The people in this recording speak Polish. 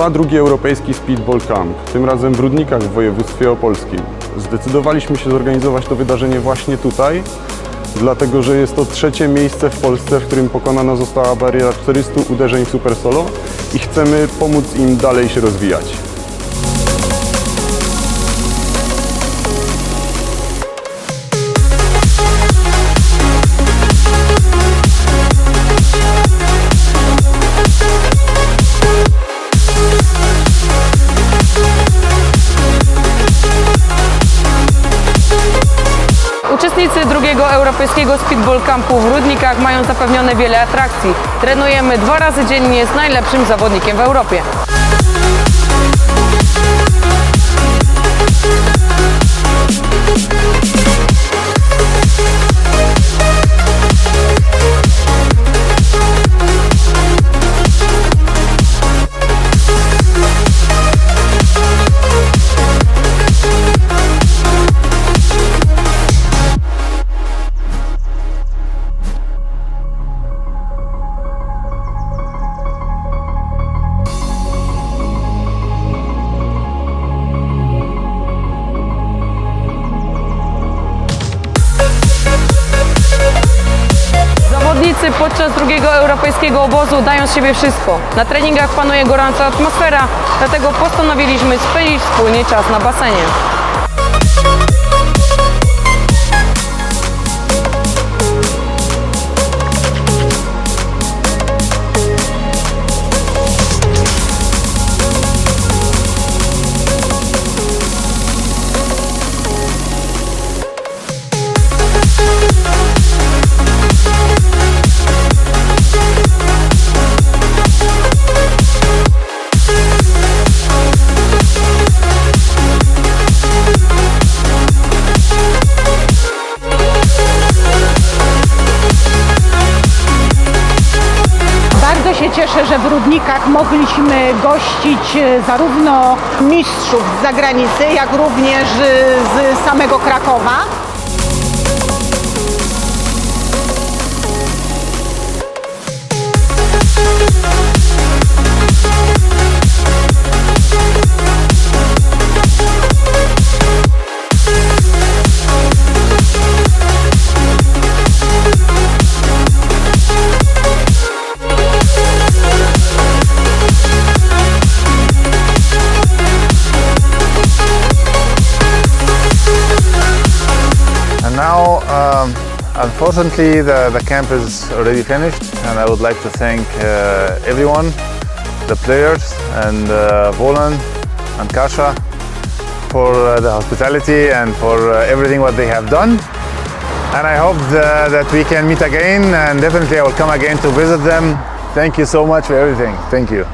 Trwa drugi europejski Speedball Camp, tym razem w Rudnikach w województwie opolskim. Zdecydowaliśmy się zorganizować to wydarzenie właśnie tutaj, dlatego że jest to trzecie miejsce w Polsce, w którym pokonana została bariera 400 uderzeń Super Solo i chcemy pomóc im dalej się rozwijać. Drugiego europejskiego speedball campu w Rudnikach mają zapewnione wiele atrakcji. Trenujemy dwa razy dziennie z najlepszym zawodnikiem w Europie. Zawodnicy podczas drugiego europejskiego obozu dają z siebie wszystko. Na treningach panuje gorąca atmosfera, dlatego postanowiliśmy spędzić wspólnie czas na basenie. Się cieszę, że w Rudnikach mogliśmy gościć e, zarówno mistrzów z zagranicy, jak również e, z samego Krakowa. Unfortunately, the, the camp is already finished, and I would like to thank uh, everyone, the players, and uh, Volan and Kasha for uh, the hospitality and for uh, everything what they have done. And I hope tha- that we can meet again, and definitely I will come again to visit them. Thank you so much for everything. Thank you.